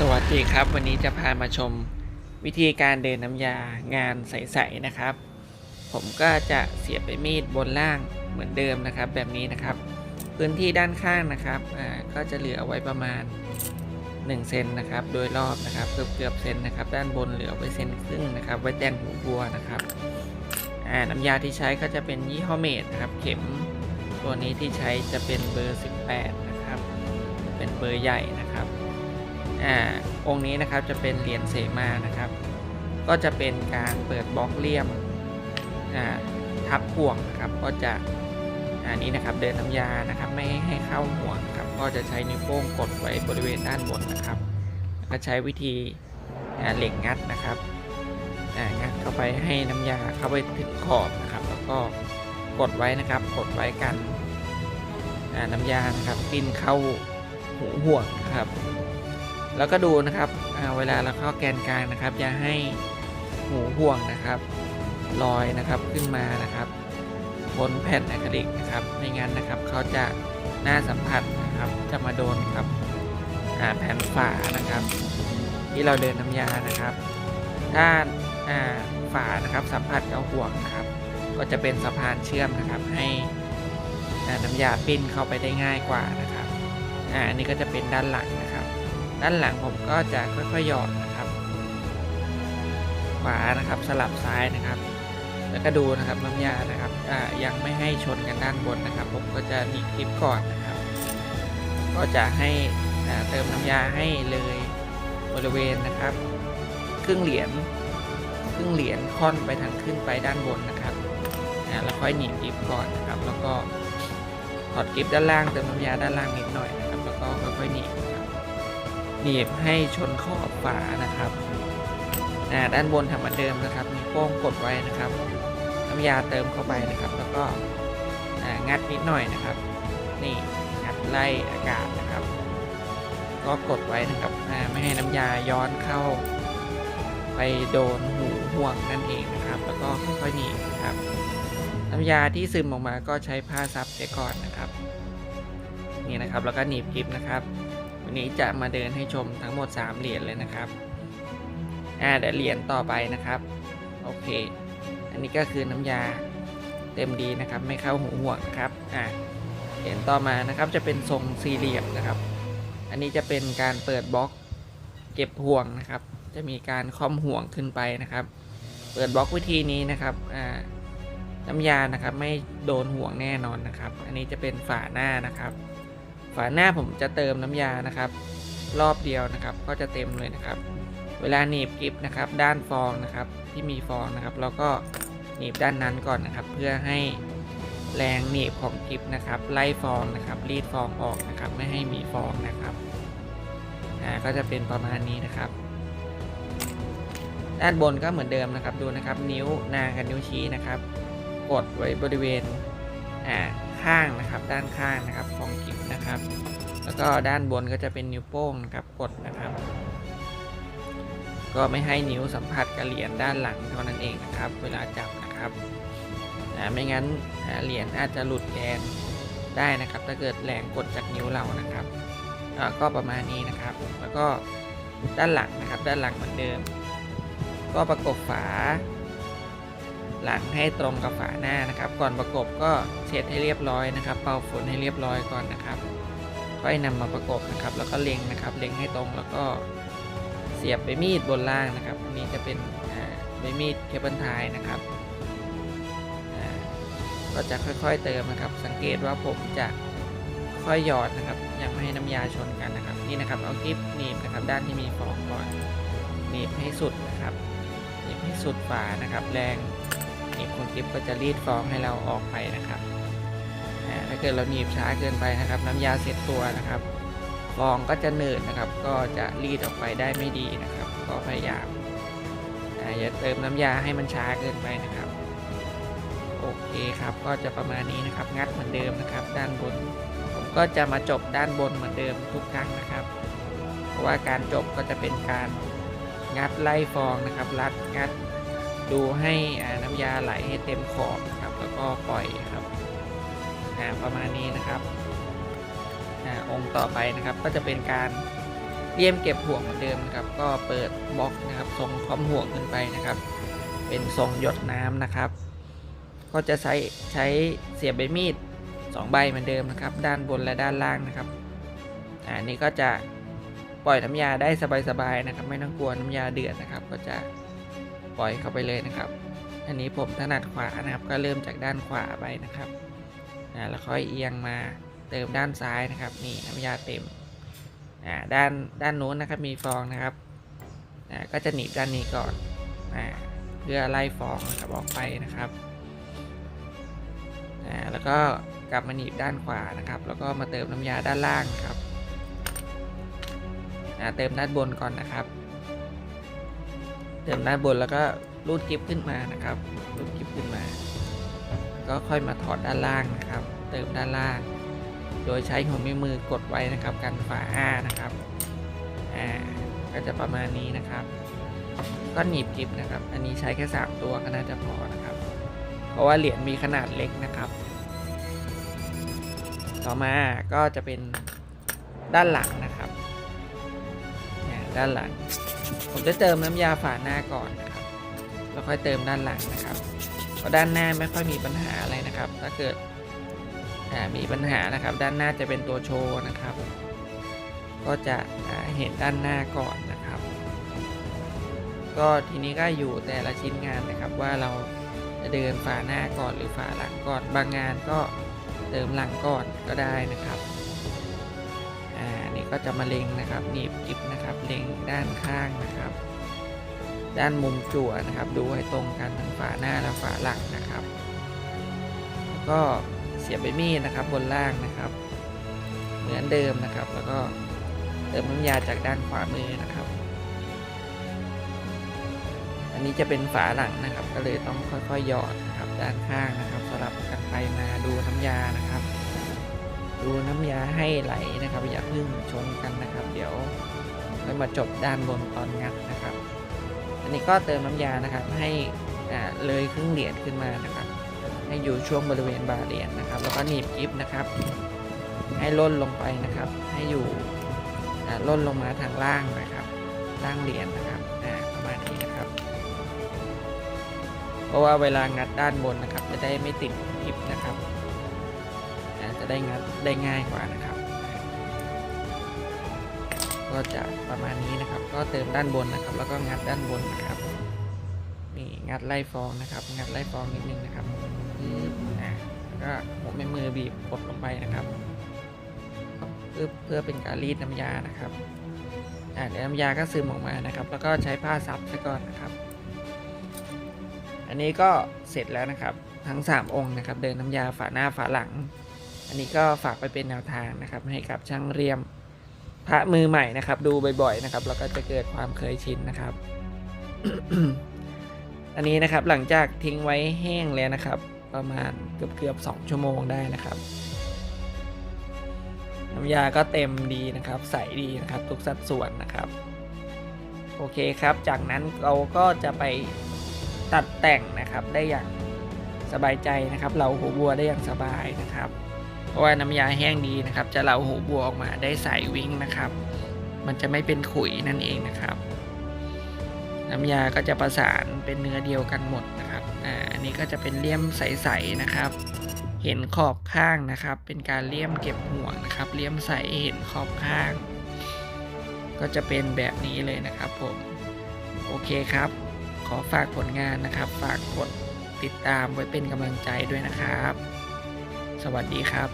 สวัสดีครับ วันนี้จะพามาชมวิธีการเดินน้ำยางานใสๆนะครับ ผมก็จะเสียบไปมีดบนล่างเหมือนเดิมนะครับ แบบนี้นะครับ พื้นที่ด้านข้างนะครับอ่าก็จะเหลือไว้ประมาณ1เซนนะครับ โดยรอบนะครับเกือบเกือบๆเซนนะครับ ด้านบนเหลือไว้เซนครึ่งนะครับ ไว้แต่งหูบัวนะครับอ่าน้ำยาที่ใช้ก็จะเป็นยี่ห้อเมดนะครับ เข็มตัวนี้ที่ใช้จะเป็นเบอร์ 18 นะครับ เป็นเบอร์ใหญ่นะครับ อ่าองค์นี้นะครับจะเป็นเหรียญเสมานะครับ ก็จะเป็นการเปิดบล็อกเลี่ยมอ่าทับห่วงนะครับก็จะอันนี้นะครับเดินน้ำยานะครับไม่ให้เข้าห่วงครับก็จะใช้นิ้วโป้งกดไว้บริเวณด้านบนนะครับแล้วก็ใช้วิธีอ่าเหล็กงัดนะครับอ่างัดเข้าไปให้น้ำยาเข้าไปถึงขอบนะครับ แล้วก็กดไว้นะครับกดไว้กันอ่าน้ำยานะครับปิ้นเข้าหูห่วงนะครับ แล้วก็ดูนะครับเวลาเราเข้าแกนกลางนะครับ อย่าให้หูห่วงนะครับลอยนะครับขึ้นมานะครับบนแผ่นอะคริลิกนะครับไม่งั้นนะครับเขาจะหน้าสัมผัสนะครับจะมาโดนครับแผ่นฝานะครับ ที่เราเดินน้ำยานะครับ ถ้าฝานะครับสัมผัสกับห่วงนะครับ ก็จะเป็นสะพานเชื่อมนะครับให้น้ำยาปิ้นเข้าไปได้ง่ายกว่านะครับอ่าอันนี้ก็จะเป็นด้านหลังนะครับ ด้านหลังผมก็จะค่อยๆหยอดนะครับ ขวานะครับสลับซ้ายนะครับ แล้วก็ดูนะครับน้ำยานะครับอ่ายังไม่ให้ชนกันด้านบนนะครับ ผมก็จะหนีคลิปก่อนนะครับ ก็จะให้เติมน้ำยาให้เลยบริเวณนะครับ ครึ่งเหรียญครึ่งเหรียญค่อนไปทางขึ้นไปด้านบนนะครับแล้วค่อยหนีบคลิปก่อนนะครับ แล้วก็ถอดคลิปด้านล่างเติมน้ำยาด้านล่างนิดหน่อยนะครับ แล้วก็ค่อยๆหนีบ หนีบให้ชนข้อบฝานะครับอ่าด้านบนทำเหมือนเดิมนะครับ มีโป้งกดไว้นะครับน้ำยาเติมเข้าไปนะครับ แล้วก็อ่างัดนิดหน่อยนะครับ นี่งัดไล่อากาศนะครับ ก็กดไว้นะครับอ่าไม่ให้น้ำยาย้อนเข้า ไปโดนหูห่วงนั่นเองนะครับ แล้วก็ค่อยๆหนีบนะครับ น้ำยาที่ซึมออกมาก็ใช้ผ้าซับเสียก่อนนะครับ นี่นะครับแล้วก็หนีบคลิปนะครับ วันนี้จะมาเดินให้ชมทั้งหมด 3 เหรียญเลยนะครับอ่าเดี๋ยวเหรียญต่อไปนะครับ โอเค อันนี้ก็คือน้ำยาเต็มดีนะครับ ไม่เข้าหูห่วงนะครับอ่าเหรียญต่อมานะครับจะเป็นทรงสี่เหลี่ยมนะครับ อันนี้จะเป็นการเปิดบล็อกเก็บห่วงนะครับ จะมีการค่อมห่วงขึ้นไปนะครับ เปิดบล็อกวิธีนี้นะครับอ่าน้ำยานะครับไม่โดนห่วงแน่นอนนะครับ อันนี้จะเป็นฝาหน้านะครับ ฝาหน้าผมจะเติมน้ำยานะครับ รอบเดียวนะครับ ก็จะเต็มเลยนะครับ เวลาหนีบกิฟนะครับ ด้านฟองนะครับ ที่มีฟองนะครับ แล้วก็หนีบด้านนั้นก่อนนะครับ เพื่อให้แรงหนีบของกิฟนะครับ ไล่ฟองนะครับ รีดฟองออกนะครับ ไม่ให้มีฟองนะครับอ่าก็จะเป็นประมาณนี้นะครับ ด้านบนก็เหมือนเดิมนะครับ ดูนะครับ นิ้วนางกับนิ้วชี้นะครับ กดไว้บริเวณอ่าข้างนะครับ ด้านข้างนะครับของกิฟ นะครับ แล้วก็ด้านบนก็จะเป็นนิ้วโป้งนะครับกดนะครับ ก็ไม่ให้นิ้วสัมผัสกับเหรียญด้านหลังเท่านั้นเองนะครับ เวลาจับนะครับอ่ไม่งั้นเหรียญอาจจะหลุดแกนได้นะครับ ถ้าเกิดแรงกดจากนิ้วเรานะครับก็ประมาณนี้นะครับ แล้วก็ด้านหลังนะครับ ด้านหลังเหมือนเดิม ก็ประกบฝา หลังให้ตรงกับฝาหน้านะครับ ก่อนประกบก็เช็ดให้เรียบร้อยนะครับ เป่าฝุ่นให้เรียบร้อยก่อนนะครับค่อยนำมาประกบนะครับ แล้วก็เล็งนะครับ เล็งให้ตรงแล้วก็เสียบใบมีดบนล่างนะครับ อันนี้จะเป็นใบมีดเคเบิลไทยนะครับก็จะค่อยๆเติมนะครับ สังเกตว่าผมจะค่อยหยอดนะครับ ยังไม่ให้น้ำยาชนกันนะครับ นี่นะครับเอากิ๊บหนีบนะครับ ด้านที่มีฟองก่อนหนีบให้สุดนะครับหนีบให้สุดฝานะครับ แรง หนีบของกิ๊บก็จะรีดฟองให้เราออกไปนะครับถ้าเกิดเราหนีบช้าเกินไปนะครับ น้ำยาเสร็จตัวนะครับ ฟองก็จะหนืดนะครับ ก็จะรีดออกไปได้ไม่ดีนะครับ ก็พยายามอย่าเติมน้ำยาให้มันช้าเกินไปนะครับโอเคครับก็จะประมาณนี้นะครับ งัดเหมือนเดิมนะครับ ด้านบน ผมก็จะมาจบด้านบนเหมือนเดิมทุกครั้งนะครับ เพราะว่าการจบก็จะเป็นการงัดไล่ฟองนะครับ รัดงัด ดูให้น้ำยาไหลให้เต็มขอบนะครับ แล้วก็ปล่อยครับประมาณนี้นะครับอองค์ต่อไปนะครับก็จะเป็นการเลี่ยมเก็บห่วงเหมือนเดิมนะครับ ก็เปิดบล็อกนะครับทรงคอมห่วงขึ้นไปนะครับ เป็นทรงหยดน้ำนะครับ ก็จะใช้ใช้เสียบใบมีดสองใบเหมือนเดิมนะครับ ด้านบนและด้านล่างนะครับอ่านี่ก็จะปล่อยน้ำยาได้สบายๆนะครับ ไม่ต้องกลัวน้ำยาเดือดนะครับ ก็จะ ปล่อยเข้าไปเลยนะครับ อันนี้ผมถนัดขวานะครับ ก็เริ่มจากด้านขวาไปนะครับอ่าแล้วค่อยเอียงมาเติมด้านซ้ายนะครับ นี่น้ำยาเต็มอ่าด้านด้านโน้นนะครับมีฟองนะครับอ่าก็จะหนีบด้านนี้ก่อนอ่าเพื่อไล่ฟองนะครับออกไปนะครับอ่าแล้วก็กลับมาหนีบด้านขวานะครับ แล้วก็มาเติมน้ำยาด้านล่างครับอ่าเติมด้านบนก่อนนะครับ เติมด้านบนแล้วก็รูดกิฟขึ้นมานะครับรูดกิฟขึ้นมา ก็ค่อยมาถอดด้านล่างนะครับ เติมด้านล่าง โดยใช้หัวแม่มือกดไว้นะครับกันฝาอ้านะครับอ่าก็จะประมาณนี้นะครับ ก็หนีบกิฟนะครับ อันนี้ใช้แค่3ตัวก็น่าจะพอนะครับ เพราะว่าเหรียญมีขนาดเล็กนะครับ ต่อมาก็จะเป็นด้านหลังนะครับนี่ด้านหลัง ผมจะเติมน้ำยาฝาหน้าก่อนนะครับแล้วค่อยเติมด้านหลังนะครับเพราะด้านหน้าไม่ค่อยมีปัญหาอะไรนะครับ ถ้าเกิดมีปัญหานะครับ ด้านหน้าจะเป็นตัวโชว์นะครับ ก็จะเห็นด้านหน้าก่อนนะครับ ก็ทีนี้ก็อยู่แต่ละชิ้นงานนะครับว่าเราจะเดินฝาหน้าก่อนหรือฝาหลังก่อนบางงานก็เติมหลังก่อนก็ได้นะครับ ก็จะมาเล็งนะครับหนีบกิบนะครับเล็งด้านข้างนะครับ ด้านมุมจั่วนะครับ ดูให้ตรงกันทั้งฝาหน้าและฝาหลังนะครับ แล้วก็เสียบใบมีดนะครับบนล่างนะครับ เหมือนเดิมนะครับ แล้วก็เติมน้ำยาจากด้านขวามือนะครับ อันนี้จะเป็นฝาหลังนะครับ ก็เลยต้องค่อยๆหยอดนะครับ ด้านข้างนะครับสลับกันไปมาดูน้ำยานะครับ ดูน้ำยาให้ไหลนะครับ อย่าเพึ่งชนกันนะครับ เดี๋ยวค่อยมาจบด้านบนตอนงัดนะครับ อันนี้ก็เติมน้ำยานะครับให้เลยครึ่งเหรียญขึ้นมานะครับ ให้อยู่ช่วงบริเวณบาเหรียญนะครับ แล้วก็หนีบกิฟนะครับ ให้ล่นลงไปนะครับ ให้อยู่ล่นลงมาทางล่างนะครับ ล่างเหรียญนะครับประมาณนี้นะครับ เพราะว่าเวลางัดด้านบนนะครับ จะได้ไม่ติดกิฟนะครับ จะได้งัดได้ง่ายกว่านะครับ ก็จะประมาณนี้นะครับ ก็เติมด้านบนนะครับ แล้วก็งัดด้านบนนะครับนี่งัดไล่ฟองนะครับ งัดไล่ฟองนิดนึงนะครับปึ๊บอ่าแล้วก็ผมไม่มือบีบกดลงไปนะครับปึ๊บเพื่อเป็นการรีดน้ำยานะครับอ่าเดี๋ยวน้ำยาก็ซึมออกมานะครับ แล้วก็ใช้ผ้าซับซะก่อนนะครับ อันนี้ก็เสร็จแล้วนะครับ ทั้ง 3 องค์นะครับ เดินน้ำยาฝาหน้าฝาหลัง อันนี้ก็ฝากไปเป็นแนวทางนะครับ ให้กับช่างเรียมพระมือใหม่นะครับ ดูบ่อยๆนะครับ แล้วก็จะเกิดความเคยชินนะครับ อันนี้นะครับหลังจากทิ้งไว้แห้งแล้วนะครับ ประมาณเกือบๆสองชั่วโมงได้นะครับน้ำยาก็เต็มดีนะครับ ใสดีนะครับ ทุกสัดส่วนนะครับ โอเคครับ จากนั้นเราก็จะไปตัดแต่งนะครับได้อย่างสบายใจนะครับ เราหัวบัวได้อย่างสบายนะครับ ราะว่าน้ำยาแห้งดีนะครับ จะเหลาหูบัวออกมาได้ใสวิ่งนะครับ มันจะไม่เป็นขุยนั่นเองนะครับ น้ำยาก็จะประสานเป็นเนื้อเดียวกันหมดนะครับอ่าอันนี้ก็จะเป็นเลี่ยมใสๆนะครับ เห็นขอบข้างนะครับ เป็นการเลี่ยมเก็บห่วงนะครับ เลี่ยมใสเห็นขอบข้าง ก็จะเป็นแบบนี้เลยนะครับผมโอเคครับ ขอฝากผลงานนะครับ ฝากกดติดตามไว้เป็นกำลังใจด้วยนะครับ สวัสดีครับ